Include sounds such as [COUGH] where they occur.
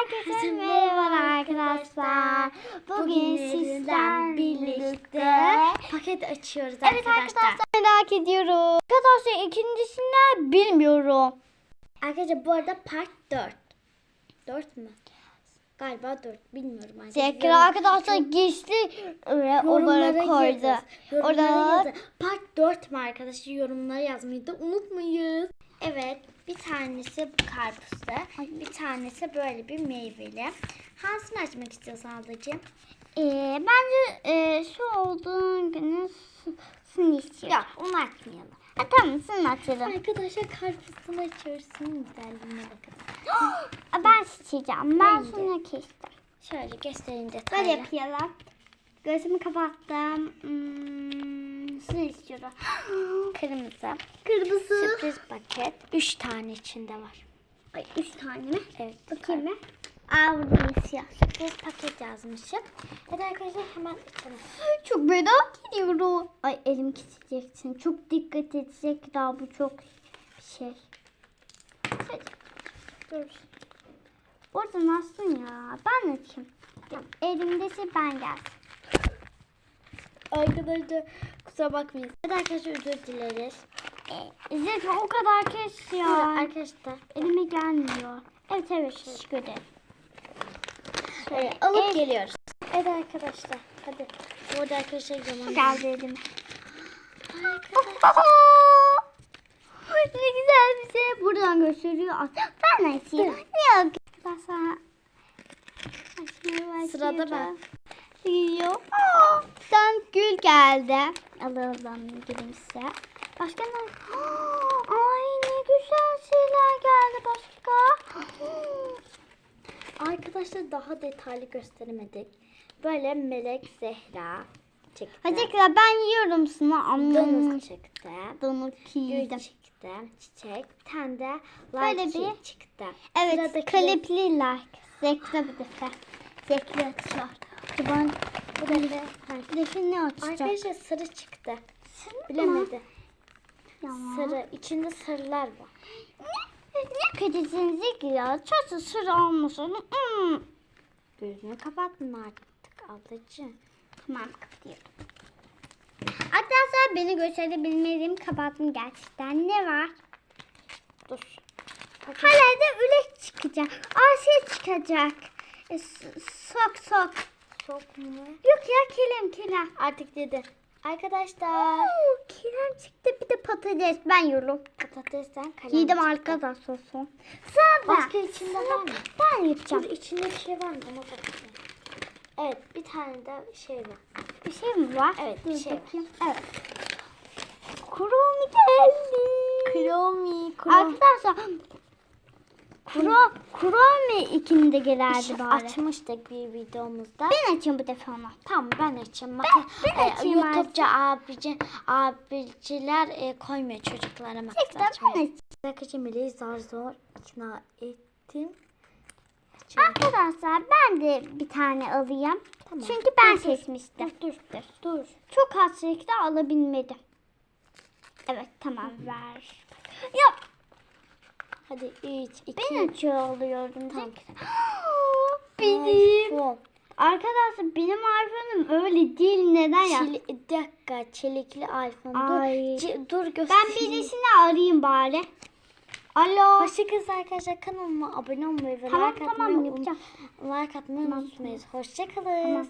Herkese merhaba arkadaşlar. Bugün sizden birlikte paket açıyoruz Evet arkadaşlar merak ediyorum. Arkadaşlar ikincisini bilmiyorum. Arkadaşlar bu arada part 4. 4 mü? Galiba 4. Bilmiyorum arkadaşlar. Zekra arkadaşlar ve Yorumlara olarak koydu. Orada. Part 4 mü arkadaşlar? Yorumlara yazmayı da unutmayın. Evet. Bir tanesi bu karpuzlu. Bir tanesi böyle bir meyveli. Hangisini açmak istiyorsun ablacığım? Ee, bence e, şu olduğun günü sını istiyorum. Yok onu açmayalım. Ha, tamam sını açalım. Arkadaşlar karpuzunu açıyoruz. Şunun güzelliğine bakın. Aa, [GASPS] ben seçeceğim. Ben Ben sonra kestim. Şöyle göstereyim Böyle detaylı. yapalım. Gözümü kapattım. Hmm, sını istiyorum. [GASPS] Kırmızı. Kırmızı. Sürpriz paket. 3 tane içinde var. Ay, üç tane mi? Evet. Bakayım mı? Aa burada siyah. Sürpriz paket yazmışım. Evet arkadaşlar hemen. [GASPS] Çok merak ediyorum. Ay elim keseceksin. Çok dikkat edecek daha bu çok bir şey. Hadi. Dur. Orada nasılsın ya? Ben açayım. Elimdesi ben gelsin. Arkadaşlar kusura bakmayın. Evet arkadaşlar özür dileriz. Ee, Zeytin o kadar kes Evet, ya. arkadaşlar Elime gelmiyor. Evet evet teşekkür ederim. Şöyle alıp Evet. geliyoruz. Evet arkadaşlar hadi. Burada arkadaşlar zaman. Geldi elime. Arkadaşlar. [LAUGHS] ne güzel bir şey. Buradan gösteriyor. Ben açayım. Yok. Ben sana açayım, Sırada açıyorum. Geliyor. Aa, tane gül geldi. Alalım gülüm size. Başka ne güzel şeyler geldi başka. Arkadaşlar daha detaylı gösteremedik. Böyle melek Zehra çıktı. Hadi kral ben yiyorum sana. Anladım. Donut çıktı. Donut yedim. çıktı. Çiçek. Bir tane de like bir- çıktı. Evet Sıradaki- klipli like. Zekre bir defa. Zekre açıyor. Ben Bu da ne? Klipi ne açacak? Arkadaşlar sarı çıktı. Sarı Bilemedi. Ya. Sarı. içinde sarılar var. Ne, ne kötüsün Zekre ya. Çocuğu sıra olmasın. Hmm. Gözünü kapattın artık ablacığım. Tamam kapatıyorum. Arkadaşlar beni gösterebilmediğim kapattım gerçekten. Ne var? Dur. Hala da ülek çıkacak. Asiye çıkacak. E, sok sok. Çok mu? Yok ya kilim kilim. Artık dedi. Arkadaşlar. Oo, kilim çıktı bir de patates. Ben yiyorum. Patatesten kalem Yedim arkadaşlar son. Sıra ben. Başka içinde var mı? Ben Dur yapacağım. içinde bir şey var mı? Ona bakayım. Evet bir tane de şey var. Bir şey mi var? Evet, Dur bir şey var. Evet. Kurum geldi. Kromi. Arkadaşlar Kuro, Kuromi ikinde gelerdi bari. Açmıştık bir videomuzda. Ben açayım bu defa onu. Tamam ben açayım. Bak, ben e, açayım YouTube'ca abici, abiciler e, koymuyor çocuklara makas Çekten ben açmayı. açayım. Arkadaşlar Meleği zar zor ikna ettim. Arkadaşlar ben de bir tane alayım. Tamam. Çünkü ben Dur, seçmiştim. Dur dur dur. Çok hasretli alabilmedim. Evet tamam ver. Ya Hadi 3, 2, ben açıyor oluyordum. Tamam. Benim. Arkadaşlar benim iPhone'um öyle değil. Neden ya? Bir dakika çelikli iPhone. Ay. Dur, dur Ben göstereyim. birisini arayayım bari. Alo. Hoşçakalın arkadaşlar kanalıma abone olmayı ve Tamam, like tamam, atmayı, yapacağım. like atmayı unutmayın. Hoşçakalın. Tamam.